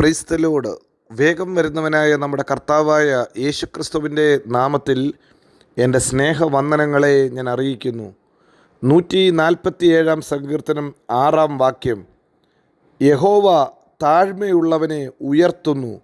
ക്രൈസ്തലോട് വേഗം വരുന്നവനായ നമ്മുടെ കർത്താവായ യേശുക്രിസ്തുവിന്റെ നാമത്തിൽ എന്റെ സ്നേഹവന്ദനങ്ങളെ ഞാൻ അറിയിക്കുന്നു. നൂറ്റി നാൽപ്പത്തിയേഴാം സങ്കീർത്തനം ആറാം വാക്യം. യഹോവ താഴ്മയുള്ളവനെ ഉയർത്തുന്നു.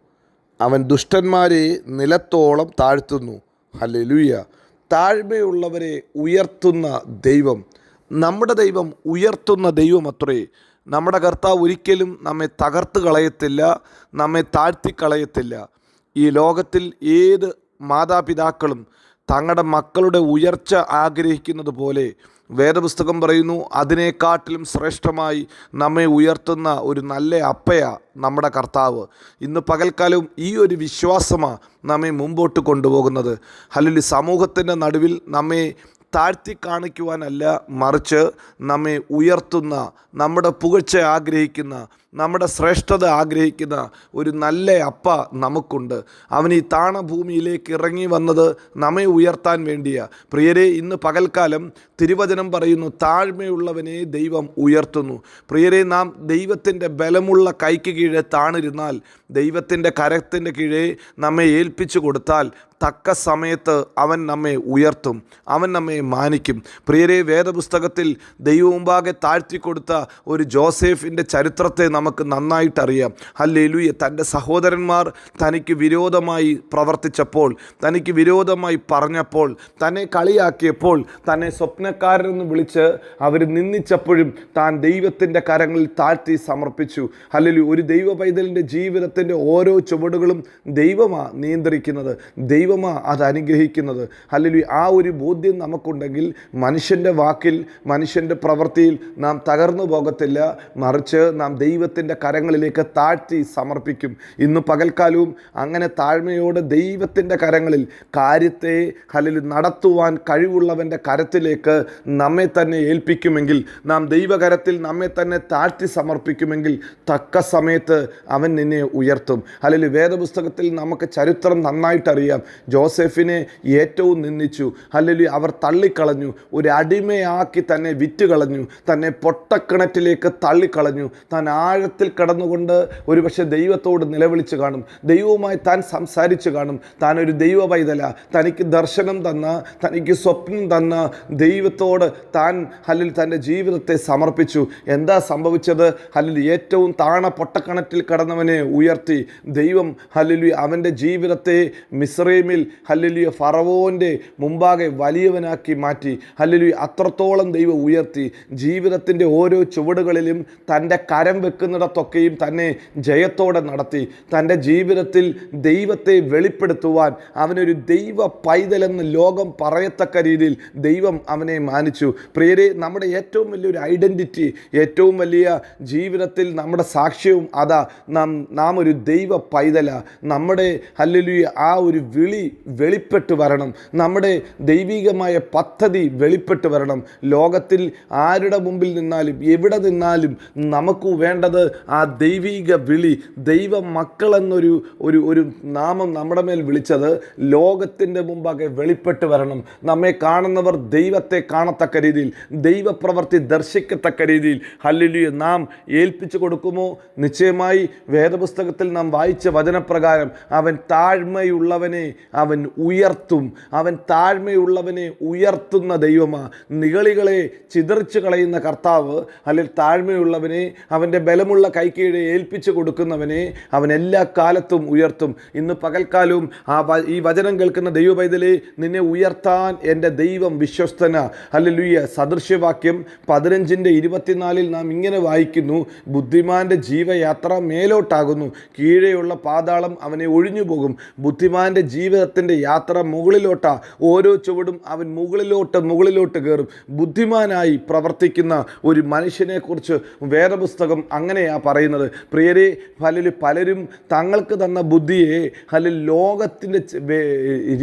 അവൻ ദുഷ്ടന്മാരെ നിലത്തോളം താഴ്ത്തുന്നു. ഹല്ലേലൂയ. താഴ്മയുള്ളവരെ ഉയർത്തുന്ന ദൈവം. നമ്മുടെ ദൈവം ഉയർത്തുന്ന ദൈവമത്രേ നമ്മുടെ കർത്താവ് ഒരിക്കലും നമ്മെ തകർത്ത് കളയത്തില്ല നമ്മെ താഴ്ത്തിക്കളയത്തില്ല ഈ ലോകത്തിൽ ഏത് മാതാപിതാക്കളും തങ്ങളുടെ മക്കളുടെ ഉയർച്ച ആഗ്രഹിക്കുന്നത് പോലെ വേദപുസ്തകം പറയുന്നു അതിനേക്കാട്ടിലും ശ്രേഷ്ഠമായി നമ്മെ ഉയർത്തുന്ന ഒരു നല്ല അപ്പയാ നമ്മുടെ കർത്താവ്. ഇന്ന് പകൽക്കാലവും ഈ ഒരു വിശ്വാസമാണ് നമ്മെ മുമ്പോട്ട് കൊണ്ടുപോകുന്നത്. അല്ലെങ്കിൽ സമൂഹത്തിന്റെ നടുവിൽ നമ്മെ താഴ്ത്തി കാണിക്കുവാനല്ല മറിച്ച് നമ്മെ ഉയർത്തുന്ന നമ്മുടെ പുകഴ്ച ആഗ്രഹിക്കുന്ന നമ്മുടെ ശ്രേഷ്ഠത ആഗ്രഹിക്കുന്ന ഒരു നല്ല അപ്പ നമുക്കുണ്ട്. അവൻ ഈ താണഭൂമിയിലേക്ക് ഇറങ്ങി വന്നത് നമ്മെ ഉയർത്താൻ വേണ്ടിയാണ് പ്രിയരെ ഇന്ന് പകൽക്കാലം തിരുവചനം പറയുന്നു താഴ്മയുള്ളവനെ ദൈവം ഉയർത്തുന്നു. പ്രിയരെ നാം ദൈവത്തിന്റെ ബലമുള്ള കൈക്ക് കീഴെ താണിരുന്നാൽ ദൈവത്തിന്റെ കരത്തിന്റെ കീഴെ നമ്മെ ഏൽപ്പിച്ചു കൊടുത്താൽ തക്ക സമയത്ത് അവൻ നമ്മെ ഉയർത്തും അവൻ നമ്മെ മാനിക്കും. പ്രിയരെ വേദപുസ്തകത്തിൽ ദൈവമുമ്പാകെ താഴ്ത്തിക്കൊടുത്ത ഒരു ജോസഫിന്റെ ചരിത്രത്തെ നമുക്ക് നന്നായിട്ടറിയാം. ഹല്ലേലൂയ. തന്റെ സഹോദരന്മാർ തനിക്ക് വിരോധമായി പ്രവർത്തിച്ചപ്പോൾ തനിക്ക് വിരോധമായി പറഞ്ഞപ്പോൾ തന്നെ കളിയാക്കിയപ്പോൾ തന്നെ സ്വപ്നക്കാരെന്ന് വിളിച്ച് അവർ നിന്ദിച്ചപ്പോഴും താൻ ദൈവത്തിന്റെ കരങ്ങളിൽ താഴ്ത്തി സമർപ്പിച്ചു. അല്ലെങ്കിൽ ഒരു ദൈവ പൈതലിന്റെ ജീവിതത്തിന്റെ ഓരോ ചുവടുകളും ദൈവമാ നിയന്ത്രിക്കുന്നത് ദൈവമാ അത് അനുഗ്രഹിക്കുന്നത്. അല്ലെങ്കിൽ ആ ഒരു ബോധ്യം നമുക്കുണ്ടെങ്കിൽ മനുഷ്യന്റെ വാക്കിൽ മനുഷ്യന്റെ പ്രവൃത്തിയിൽ നാം തകർന്നു പോകത്തില്ല. മറിച്ച് നാം ദൈവത്തിന്റെ കരങ്ങളിലേക്ക് താഴ്ത്തി സമർപ്പിക്കും. ഇന്ന് പകൽക്കാലവും അങ്ങനെ താഴ്മയോടെ ദൈവത്തിന്റെ കരങ്ങളിൽ കാര്യത്തെ അല്ലെങ്കിൽ നടത്തുവാൻ കഴിവുള്ളവന്റെ കരത്തിലേക്ക് നമ്മെ തന്നെ ഏൽപ്പിക്കുമെങ്കിൽ നാം ദൈവകരത്തിൽ നമ്മെ തന്നെ താഴ്ത്തി സമർപ്പിക്കുമെങ്കിൽ തക്ക സമയത്ത് അവൻ നിന്നെ ഉയർത്തും. അല്ലെങ്കിൽ വേദപുസ്തകത്തിൽ നമുക്ക് ചരിത്രം നന്നായിട്ടറിയാം. ജോസഫിനെ ഏറ്റവും നിന്ദിച്ചു. അല്ലെങ്കിൽ അവർ തള്ളിക്കളഞ്ഞു. ഒരു അടിമയാക്കി തന്നെ വിറ്റുകളഞ്ഞു. തന്നെ പൊട്ടക്കിണറ്റിലേക്ക് തള്ളിക്കളഞ്ഞു. താൻ ആഴത്തിൽ കടന്നുകൊണ്ട് ഒരുപക്ഷെ ദൈവത്തോട് നിലവിളിച്ച് കാണും. ദൈവവുമായി താൻ സംസാരിച്ച് കാണും. താൻ ഒരു ദൈവ പൈതല തനിക്ക് ദർശനം തന്ന തനിക്ക് സ്വപ്നം തന്ന ദൈവത്തോട് താൻ ഹല്ലിൽ തന്റെ ജീവിതത്തെ സമർപ്പിച്ചു. എന്താ സംഭവിച്ചത്? ഹല്ലിൽ ഏറ്റവും താണ പൊട്ടക്കണറ്റിൽ കടന്നവനെ ഉയർത്തി. ദൈവം ഹലിലു അവന്റെ ജീവിതത്തെ മിസ്രൈമിൽ ഹല്ലിലിയ ഫറവോന്റെ മുമ്പാകെ വലിയവനാക്കി മാറ്റി. ഹല്ലിലു അത്രത്തോളം ദൈവം ഉയർത്തി. ജീവിതത്തിന്റെ ഓരോ ചുവടുകളിലും തന്റെ കരം വെക്കുന്നിടത്തൊക്കെയും തന്നെ ജയത്തോടെ നടത്തി. തന്റെ ജീവിതത്തിൽ ദൈവത്തെ വെളിപ്പെടുത്തുവാൻ അവനൊരു ദൈവ പൈതലെന്ന് ലോകം പറയത്തക്ക രീതിയിൽ ദൈവം അവനെ മാനിച്ചു. പ്രിയരെ നമ്മുടെ ഏറ്റവും വലിയൊരു ഐഡന്റിറ്റി ഏറ്റവും വലിയ ജീവിതത്തിൽ നമ്മുടെ സാക്ഷ്യവും അതാ നാം നാം ഒരു ദൈവ പൈതല. നമ്മുടെ ഹല്ലേലൂയ ആ ഒരു വിളി വെളിപ്പെട്ട് വരണം. നമ്മുടെ ദൈവികമായ പദ്ധതി വെളിപ്പെട്ട് വരണം. ലോകത്തിൽ ആരുടെ മുമ്പിൽ നിന്നാലും എവിടെ നിന്നാലും നമുക്ക് വേണ്ടത് ആ ദൈവിക വിളി ദൈവ മക്കളെന്നൊരു ഒരു ഒരു നാമം നമ്മുടെ മേൽ വിളിച്ചത് ലോകത്തിന്റെ മുമ്പാകെ വെളിപ്പെട്ട് വരണം. നമ്മെ കാണുന്നവർ ദൈവത്തെ കാണത്തക്ക രീതിയിൽ ദൈവപ്രവർത്തി ദർശിക്കത്തക്ക രീതിയിൽ. ഹല്ലുലിയെ. നാം ഏൽപ്പിച്ചു കൊടുക്കുമോ? നിശ്ചയമായി വേദപുസ്തകത്തിൽ നാം വായിച്ച വചനപ്രകാരം അവൻ താഴ്മയുള്ളവനെ അവൻ ഉയർത്തും. അവൻ താഴ്മയുള്ളവനെ ഉയർത്തുന്ന ദൈവമാണ് നികളികളെ ചിതറിച്ചു കളയുന്ന കർത്താവ് അല്ലെങ്കിൽ താഴ്മയുള്ളവനെ അവന്റെ ബലമുള്ള കൈക്കീഴെ ഏൽപ്പിച്ചു കൊടുക്കുന്നവനെ അവൻ എല്ലാ കാലത്തും ഉയർത്തും. ഇന്ന് പകൽക്കാലവും ആ ഈ വചനം കേൾക്കുന്ന ദൈവ പൈതലെ നിന്നെ ഉയർത്താൻ എന്റെ ദൈവം വിശ്വസ്തന. ഹല്ലേലൂയ സദൃശ്യവാക്യം പതിനഞ്ചിന്റെ ഇരുപത്തിനാലിൽ നാം ഇങ്ങനെ വായിക്കുന്നു. ബുദ്ധിമാന്റെ ജീവയാത്ര മേലോട്ടാകുന്നു. കീഴെയുള്ള പാതാളം അവനെ ഒഴിഞ്ഞു പോകും ബുദ്ധിമാന്റെ ജീവിതത്തിന്റെ യാത്ര മുകളിലോട്ടാ. ഓരോ ചുവടും അവൻ മുകളിലോട്ട് മുകളിലോട്ട് കയറും. ബുദ്ധിമാനായി പ്രവർത്തിക്കുന്ന ഒരു മനുഷ്യനെക്കുറിച്ച് വേദപുസ്തകം അങ്ങനെയാ പറയുന്നത്. പ്രിയരെ പലര് പലരും തങ്ങൾക്ക് തന്ന ബുദ്ധിയെ ഹലിൽ ലോകത്തിന്റെ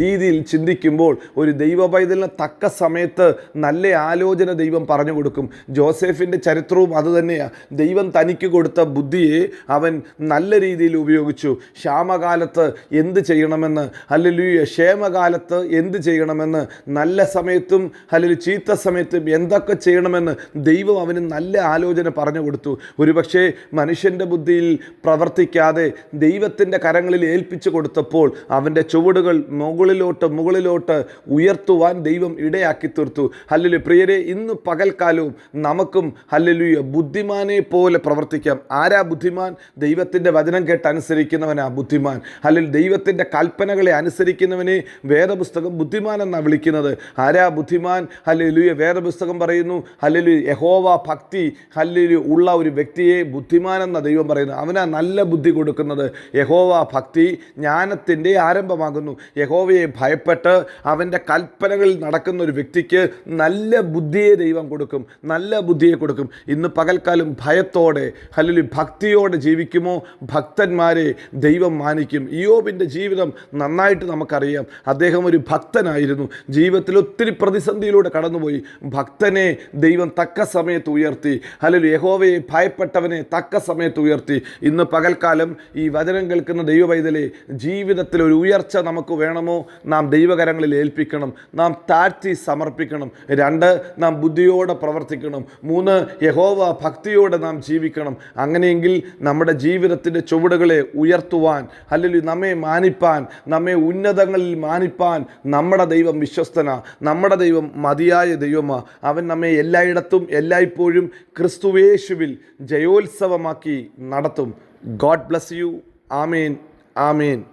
രീതിയിൽ ചിന്തിക്കുമ്പോൾ ഒരു ദൈവ പൈതലിന് തക്ക സമയത്ത് നല്ല ആലോചന ദൈവം പറഞ്ഞു കൊടുക്കും. ജോസഫിന്റെ ചരിത്രവും അതുതന്നെയാണ് ദൈവം തനിക്ക് കൊടുത്ത ബുദ്ധിയെ അവൻ നല്ല രീതിയിൽ ഉപയോഗിച്ചു. ക്ഷാമകാലത്ത് എന്ത് ചെയ്യണമെന്ന് അല്ലെങ്കിൽ ക്ഷേമകാലത്ത് എന്ത് ചെയ്യണമെന്ന് നല്ല സമയത്തും അല്ലെങ്കിൽ ചീത്ത സമയത്തും എന്തൊക്കെ ചെയ്യണമെന്ന് ദൈവം അവന് നല്ല ആലോചന പറഞ്ഞു കൊടുത്തു. ഒരുപക്ഷെ മോശെ മനുഷ്യന്റെ ബുദ്ധിയിൽ പ്രവർത്തിക്കാതെ ദൈവത്തിന്റെ കരങ്ങളിൽ ഏൽപ്പിച്ചു കൊടുത്തപ്പോൾ അവന്റെ ചുവടുകൾ മുകളിലോട്ട് മുകളിലോട്ട് ഉയർത്തുവാൻ ദൈവം ഇടയാക്കി തീർത്തു. ഹല്ലുലു പ്രിയരെ ഇന്ന് പകൽക്കാലവും നമുക്കും ഹല്ലുലുയ ബുദ്ധിമാനെ പോലെ പ്രവർത്തിക്കാം. ആരാ ബുദ്ധിമാൻ? ദൈവത്തിന്റെ വചനം കേട്ട് അനുസരിക്കുന്നവനാ ബുദ്ധിമാൻ. അല്ലെങ്കിൽ ദൈവത്തിന്റെ കൽപ്പനകളെ അനുസരിക്കുന്നവനെ വേദപുസ്തകം ബുദ്ധിമാൻ എന്നാണ് വിളിക്കുന്നത്. ആരാ ബുദ്ധിമാൻ? ഹല്ലുയ വേദപുസ്തകം പറയുന്നു ഹല്ലുലു യഹോവ ഭക്തി ഹല്ലുലു ഉള്ള ഒരു വ്യക്തിയെ ബുദ്ധിമാൻ എന്ന ദൈവം പറയുന്നത് അവനാ നല്ല ബുദ്ധി കൊടുക്കുന്നത്. യഹോവ ഭക്തി ജ്ഞാനത്തിന്റെ ആരംഭമാകുന്നു. യഹോവയെ ഭയപ്പെട്ട് അവന്റെ കൽപ്പനകളിൽ നടക്കുന്ന ഒരു വ്യക്തിക്ക് നല്ല ബുദ്ധിയെ ദൈവം കൊടുക്കും. നല്ല ബുദ്ധിയെ കൊടുക്കും. ഇന്ന് പകൽക്കാലം ഭയത്തോടെ അല്ലെങ്കിൽ ഭക്തിയോടെ ജീവിക്കുമോ? ഭക്തന്മാരെ ദൈവം മാനിക്കും. ഇയോബിന്റെ ജീവിതം നന്നായിട്ട് നമുക്കറിയാം. അദ്ദേഹം ഒരു ഭക്തനായിരുന്നു. ജീവിതത്തിൽ ഒത്തിരി പ്രതിസന്ധിയിലൂടെ കടന്നുപോയി. ഭക്തനെ ദൈവം തക്ക സമയത്ത് ഉയർത്തി. അല്ലെങ്കിൽ യഹോവയെ ഭയപ്പെട്ടവനെ തക്ക സമയത്ത് ഉയർത്തി. ഇന്ന് പകൽക്കാലം ഈ വചനം കേൾക്കുന്ന ദൈവവൈതലെ ജീവിതത്തിൽ ഒരു ഉയർച്ച നമുക്ക് വേണമോ? നാം ദൈവകരങ്ങളിൽ ഏൽപ്പിക്കണം. നാം താഴ്ത്തി സമർപ്പിക്കണം. രണ്ട് നാം ബുദ്ധിയോടെ പ്രവർത്തിക്കണം. മൂന്ന് യഹോവ ഭക്തിയോടെ നാം ജീവിക്കണം. അങ്ങനെയെങ്കിൽ നമ്മുടെ ജീവിതത്തിന്റെ ചുവടുകളെ ഉയർത്തുവാൻ അല്ലെങ്കിൽ നമ്മെ മാനിപ്പാൻ നമ്മെ ഉന്നതങ്ങളിൽ മാനിപ്പാൻ നമ്മുടെ ദൈവം വിശ്വസ്തന. നമ്മുടെ ദൈവം മതിയായ ദൈവമാണ് അവൻ നമ്മെ എല്ലായിടത്തും എല്ലായ്പ്പോഴും ക്രിസ്തുവേശുവിൽ ജയോത്സവമാക്കി നടത്തും. God bless you amen. Amen.